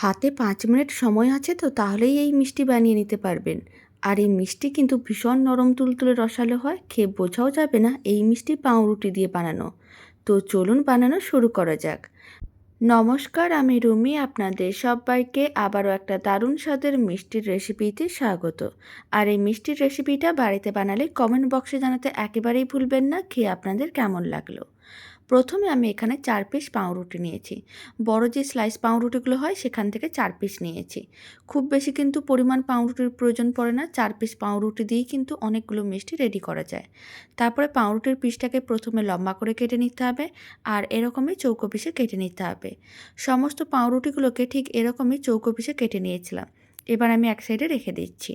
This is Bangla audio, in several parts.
হাতে পাঁচ মিনিট সময় আছে তো তাহলেই এই মিষ্টি বানিয়ে নিতে পারবেন। আর এই মিষ্টি কিন্তু ভীষণ নরম তুলতুলে রসালো হয়, খেয়ে বোঝাও যাবে না এই মিষ্টি পাউরুটি দিয়ে বানানো। তো চলুন বানানো শুরু করা যাক। নমস্কার, আমি রুমি, আপনাদের সবাইকে আবারও একটা দারুণ স্বাদের মিষ্টির রেসিপিতে স্বাগত। আর এই মিষ্টির রেসিপিটা বাড়িতে বানালে কমেন্ট বক্সে জানাতে একেবারেই ভুলবেন না, খেয়ে আপনাদের কেমন লাগল? প্রথমে আমি এখানে চার পিস পাউরুটি নিয়েছি। বড় যে স্লাইস পাউরুটিগুলো হয়, সেখান থেকে চার পিস নিয়েছি। খুব বেশি কিন্তু পরিমাণ পাউরুটির প্রয়োজন পড়ে না। চার পিস পাউরুটি দিয়েই কিন্তু অনেকগুলো মিষ্টি রেডি করা যায়। তারপরে পাউরুটির পিসটাকে প্রথমে লম্বা করে কেটে নিতে হবে আর এরকমই চৌকো পিসে কেটে নিতে হবে। সমস্ত পাউরুটিগুলোকে ঠিক এরকমই চৌকো পিসে কেটে নিয়েছিলাম। এবার আমি এক সাইডে রেখে দিচ্ছি।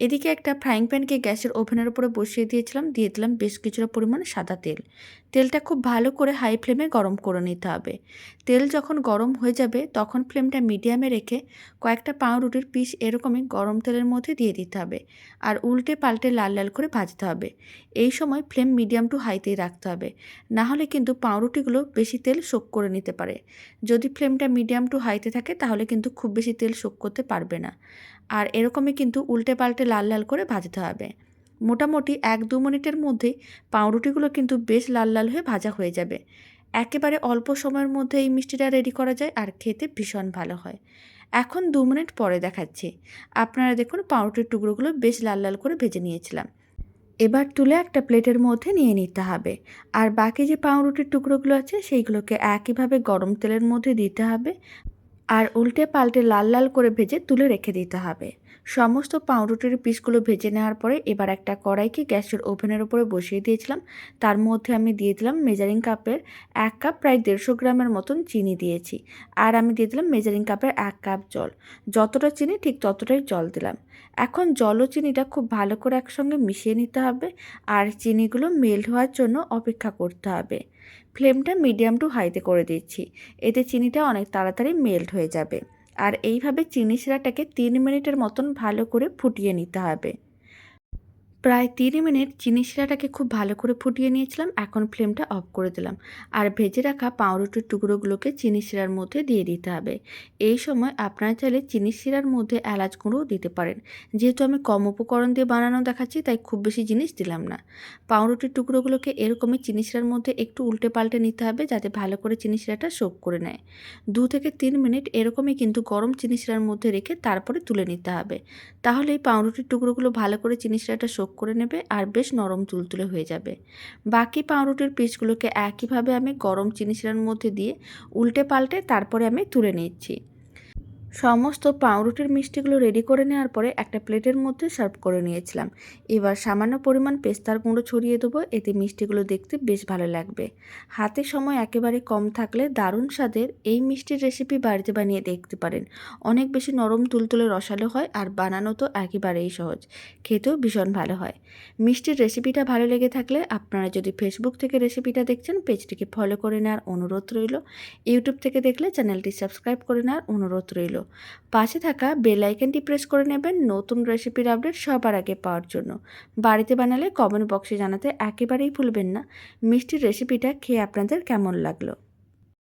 এদিকে একটা ফ্রাইং প্যানকে গ্যাসের ওভেনের উপরে বসিয়ে দিয়েছিলাম, দিয়ে দিলাম বেশ কিছুটা পরিমাণ সাদা তেল। তেলটা খুব ভালো করে হাই ফ্লেমে গরম করে নিতে হবে। তেল যখন গরম হয়ে যাবে, তখন ফ্লেমটা মিডিয়ামে রেখে কয়েকটা পাউরুটির পিস এরকমই গরম তেলের মধ্যে দিয়ে দিতে হবে। আর উল্টে পাল্টে লাল লাল করে ভাজতে হবে। এই সময় ফ্লেম মিডিয়াম টু হাইতেই রাখতে হবে। না হলে কিন্তু পাউরুটিগুলো বেশি তেল শোক করে নিতে পারে। যদি ফ্লেমটা মিডিয়াম টু হাইতে থাকে, তাহলে কিন্তু খুব বেশি তেল শোক করতে পারবে না। আর এরকমই কিন্তু উল্টে পাল্টে লাল লাল করে ভাজতে হবে। মোটামুটি এক দু মিনিটের মধ্যেই পাউরুটিগুলো কিন্তু বেশ লাল লাল হয়ে ভাজা হয়ে যাবে। একেবারে অল্প সময়ের মধ্যে এই মিষ্টিটা রেডি করা যায় আর খেতে ভীষণ ভালো হয়। এখন দু মিনিট পরে দেখাচ্ছি। আপনারা দেখুন পাউরুটির টুকরোগুলো বেশ লাল লাল করে ভেজে নিয়েছিলাম। এবার তুলে একটা প্লেটের মধ্যে নিয়ে নিতে হবে। আর বাকি যে পাউরুটির টুকরোগুলো আছে সেইগুলোকে একইভাবে গরম তেলের মধ্যে দিতে হবে। আর উল্টে পাল্টে লাল লাল করে ভেজে তুলে রেখে দিতে হবে। সমস্ত পাউরুটির পিসগুলো ভেজে নেওয়ার পরে এবার একটা কড়াইকে গ্যাসের ওভেনের উপরে বসিয়ে দিয়েছিলাম। তার মধ্যে আমি দিয়ে দিলাম মেজারিং কাপের এক কাপ প্রায় দেড়শো গ্রামের মতন চিনি দিয়েছি। আর আমি দিয়ে দিলাম মেজারিং কাপের এক কাপ জল। যতটা চিনি ঠিক ততটাই জল দিলাম। এখন জল ও চিনিটা খুব ভালো করে একসঙ্গে মিশিয়ে নিতে হবে আর চিনিগুলো মেল্ট হওয়ার জন্য অপেক্ষা করতে হবে। ফ্লেমটা মিডিয়াম টু হাইতে করে দিচ্ছি। এতে চিনিটা অনেক তাড়াতাড়ি মেল্ট হয়ে যাবে। আর এইভাবে চিনি শিরাটাকে তিন মিনিটের মতন ভালো করে ফুটিয়ে নিতে হবে। প্রায় তিন মিনিট চিনি শিরাটাকে খুব ভালো করে ফুটিয়ে নিয়েছিলাম, এখন ফ্লেমটা অফ করে দিলাম। আর ভেজে রাখা পাউরুটির টুকরোগুলোকে চিনি শিরার মধ্যে দিয়ে দিতে হবে। এই সময় আপনারা চাইলে চিনি শিরার মধ্যে এলাচ গুঁড়োও দিতে পারেন। যেহেতু আমি কম উপকরণ দিয়ে বানানো দেখাচ্ছি, তাই খুব বেশি জিনিস দিলাম না। পাউরুটির টুকরোগুলোকে এরকমই চিনি শিরার মধ্যে একটু উল্টে পাল্টে নিতে হবে, যাতে ভালো করে চিনি শিরাটা শোক করে নেয়। দু থেকে তিন মিনিট এরকমই কিন্তু গরম চিনি শিরার মধ্যে রেখে তারপরে তুলে নিতে হবে। তাহলে এই পাউরুটির টুকরোগুলো ভালো করে চিনি শিরাটা শোক করে নেবে আর বেশ নরম তুলতুলে হয়ে যাবে। বাকি পাউরুটির পিসগুলোকে একইভাবে আমি গরম চিনি মধ্যে দিয়ে উল্টে পাল্টে তারপরে আমি তুলে নিচ্ছি। সমস্ত পাউরুটির মিষ্টিগুলো রেডি করে নেওয়ার পরে একটা প্লেটের মধ্যে সার্ভ করে নিয়েছিলাম। এবার সামান্য পরিমাণ পেস্তার গুঁড়ো ছড়িয়ে দেবো, এতে মিষ্টিগুলো দেখতে বেশ ভালো লাগবে। হাতে সময় একেবারে কম থাকলে দারুণ স্বাদের এই মিষ্টির রেসিপি বাড়িতে বানিয়ে দেখতে পারেন। অনেক বেশি নরম তুলতুলে রসালো হয় আর বানানো তো একেবারেই সহজ। খেতেও ভীষণ ভালো হয়। মিষ্টির রেসিপিটা ভালো লেগে থাকলে আপনারা যদি ফেসবুক থেকে রেসিপিটা দেখছেন, পেজটিকে ফলো করে নেওয়ার অনুরোধ রইল। ইউটিউব থেকে দেখলে চ্যানেলটি সাবস্ক্রাইব করে নেওয়ার অনুরোধ রইল। পাশে থাকা বেল আইকনটি প্রেস করে নেবেন। নতুন রেসিপির আপডেট সবার আগে পাওয়ার জন্য। বাড়িতে বানালে কমেন্ট বক্সে জানাতে একেবারেই ভুলবেন না। মিষ্টির রেসিপিটা খেয়ে আপনাদের কেমন লাগল?